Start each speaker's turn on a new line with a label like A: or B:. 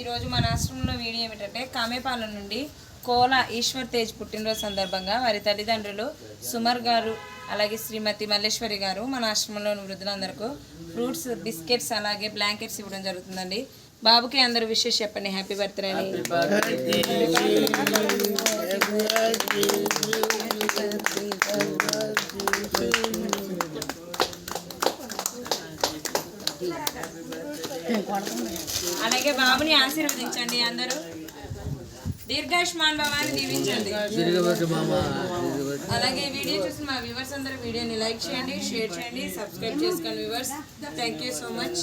A: ఈరోజు మన ఆశ్రమంలో వీడియో ఏమిటంటే కామేపాలెం నుండి కోల ఈశ్వర్ తేజ్ పుట్టినరోజు సందర్భంగా వారి తల్లిదండ్రులు సుమర్ గారు అలాగే శ్రీమతి మల్లేశ్వరి గారు మన ఆశ్రమంలోని వృద్ధులందరికీ ఫ్రూట్స్ బిస్కెట్స్ అలాగే బ్లాంకెట్స్ ఇవ్వడం జరుగుతుందండి. బాబుకి అందరూ విషెస్ చెప్పండి. హ్యాపీ బర్త్డే అని అలాగే బాబుని ఆశీర్వదించండి అందరూ. దీర్ఘాయుష్మాన్ భవాన్ని దీవించండి. అలాగే ఈ వీడియో చూసిన మా వ్యూవర్స్ అందరూ వీడియోని లైక్ చేయండి షేర్ చేయండి సబ్స్క్రైబ్ చేసుకోండి viewers thank you so much